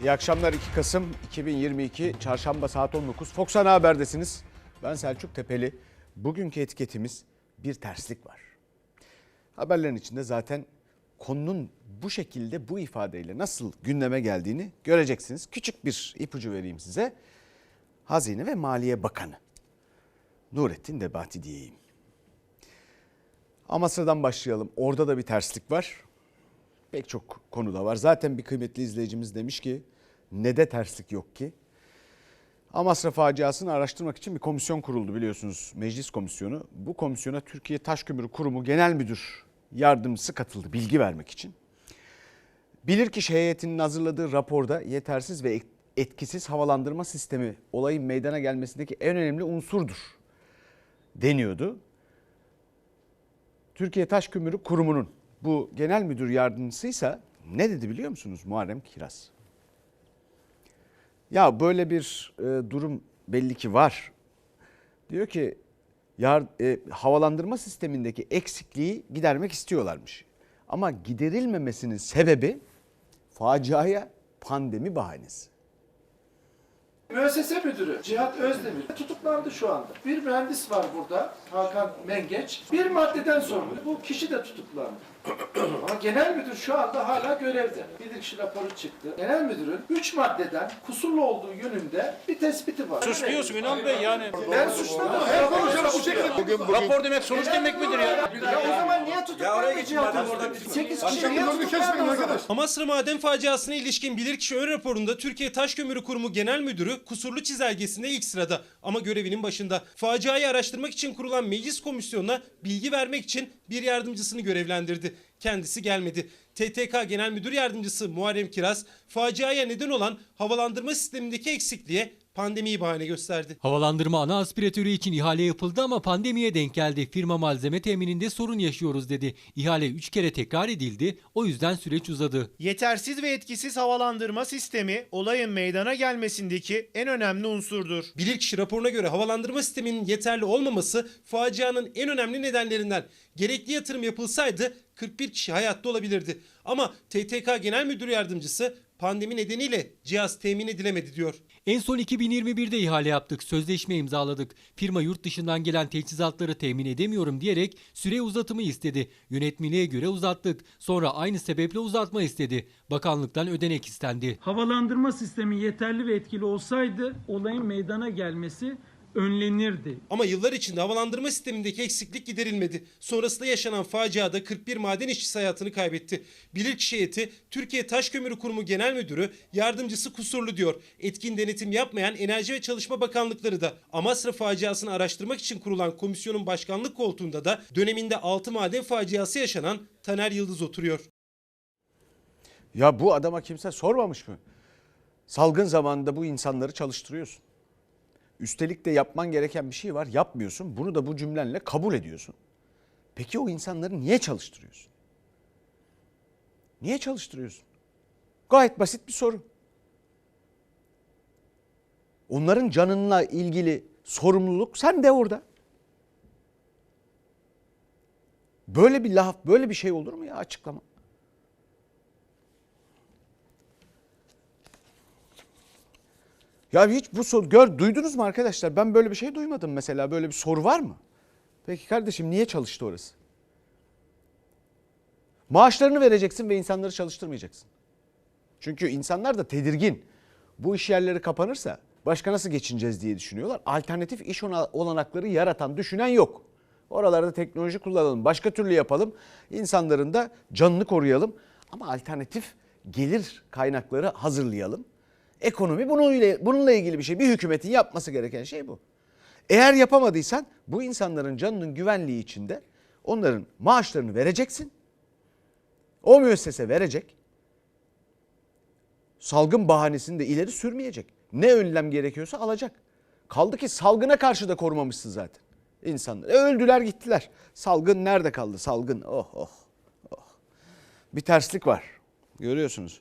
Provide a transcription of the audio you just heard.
İyi akşamlar 2 Kasım 2022 Çarşamba saat 19 Fox Ana Haber'desiniz. Ben Selçuk Tepeli. Bugünkü etiketimiz bir terslik var. Haberlerin içinde zaten konunun bu şekilde bu ifadeyle nasıl gündeme geldiğini göreceksiniz. Küçük bir ipucu vereyim size. Hazine ve Maliye Bakanı Nurettin Nebati diyeyim. Amasra'dan başlayalım. Orada da bir terslik var. Pek çok konuda var. Zaten bir kıymetli izleyicimiz demiş ki ne de terslik yok ki. Amasra faciasını araştırmak için bir komisyon kuruldu biliyorsunuz. Meclis komisyonu. Bu komisyona Türkiye Taşkömürü Kurumu Genel Müdür Yardımcısı katıldı bilgi vermek için. Bilirkişi heyetinin hazırladığı raporda yetersiz ve etkisiz havalandırma sistemi olayın meydana gelmesindeki en önemli unsurdur deniyordu. Türkiye Taşkömürü Kurumu'nun bu genel müdür yardımcısıysa ne dedi biliyor musunuz Muharrem Kiraz? Ya böyle bir e, durum belli ki var. Diyor ki yar, e, havalandırma sistemindeki eksikliği gidermek istiyorlarmış. Ama giderilmemesinin sebebi faciaya pandemi bahanesi. Müessese müdürü Cihat Özdemir tutuklandı şu anda. Bir mühendis var burada Hakan Mengeç. Bir maddeden sorumlu. Bu kişi de tutuklandı. Ama genel müdür şu anda hala görevde. Bilirkişi raporu çıktı. Genel müdürün 3 maddeden kusurlu olduğu yönünde bir tespiti var. Suçluyorsun İnan Bey yani. Ben suçlamadım. Her konuşan bu şekilde. Rapor demek sonuç demek midir ya? Ya o zaman niye Özdemir? 8 kişi niye tutuklandı? Amasra Maden faciasına ilişkin bilirkişi ön raporunda Türkiye Taşkömürü Kurumu Genel Müdürü kusurlu çizelgesinde ilk sırada ama görevinin başında. Faciayı araştırmak için kurulan meclis komisyonuna bilgi vermek için bir yardımcısını görevlendirdi. Kendisi gelmedi. TTK Genel Müdür Yardımcısı Muharrem Kiraz faciaya neden olan havalandırma sistemindeki eksikliğe pandemiyi bahane gösterdi. Havalandırma ana aspiratörü için ihale yapıldı ama pandemiye denk geldi. Firma malzeme temininde sorun yaşıyoruz dedi. İhale 3 kere tekrar edildi. O yüzden süreç uzadı. Yetersiz ve etkisiz havalandırma sistemi olayın meydana gelmesindeki en önemli unsurdur. Bilirkişi raporuna göre havalandırma sisteminin yeterli olmaması facianın en önemli nedenlerinden. Gerekli yatırım yapılsaydı 41 kişi hayatta olabilirdi. Ama TTK Genel Müdür Yardımcısı pandemi nedeniyle cihaz temin edilemedi diyor. En son 2021'de ihale yaptık. Sözleşme imzaladık. Firma yurt dışından gelen teçhizatları temin edemiyorum diyerek süre uzatımı istedi. Yönetmeliğe göre uzattık. Sonra aynı sebeple uzatma istedi. Bakanlıktan ödenek istendi. havalandırma sistemi yeterli ve etkili olsaydı olayın meydana gelmesi önlenirdi. Ama yıllar içinde havalandırma sistemindeki eksiklik giderilmedi. Sonrasında yaşanan faciada 41 maden işçisi hayatını kaybetti. Bilirkişi heyeti Türkiye Taşkömürü Kurumu Genel Müdürü yardımcısı kusurlu diyor. Etkin denetim yapmayan Enerji ve Çalışma Bakanlıkları da Amasra faciasını araştırmak için kurulan komisyonun başkanlık koltuğunda da döneminde 6 maden faciası yaşanan Taner Yıldız oturuyor. Ya bu adama kimse sormamış mı? Salgın zamanında bu insanları çalıştırıyorsun. Üstelik de yapman gereken bir şey var. Yapmıyorsun. Bunu da bu cümlenle kabul ediyorsun. Peki o insanları niye çalıştırıyorsun? Niye çalıştırıyorsun? Gayet basit bir soru. Onların canınla ilgili sorumluluk sen de orada. Böyle bir laf, böyle bir şey olur mu ya açıklama? Ya hiç bu soru gör duydunuz mu arkadaşlar? Ben böyle bir şey duymadım mesela. Böyle bir soru var mı? Peki kardeşim niye çalıştı orası? Maaşlarını vereceksin ve insanları çalıştırmayacaksın. Çünkü insanlar da tedirgin. Bu iş yerleri kapanırsa başka nasıl geçineceğiz diye düşünüyorlar. Alternatif iş olanakları yaratan, düşünen yok. Oralarda teknoloji kullanalım, başka türlü yapalım. İnsanların da canını koruyalım. Ama alternatif gelir kaynakları hazırlayalım. Ekonomi bununla, bununla ilgili bir şey. Bir hükümetin yapması gereken şey bu. Eğer yapamadıysan bu insanların canının güvenliği içinde onların maaşlarını vereceksin. O müessese verecek. Salgın bahanesini de ileri sürmeyecek. Ne önlem gerekiyorsa alacak. Kaldı ki salgına karşı da korumamışsın zaten insanları. E, öldüler gittiler. Salgın nerede kaldı? Salgın oh oh oh. Bir terslik var. Görüyorsunuz.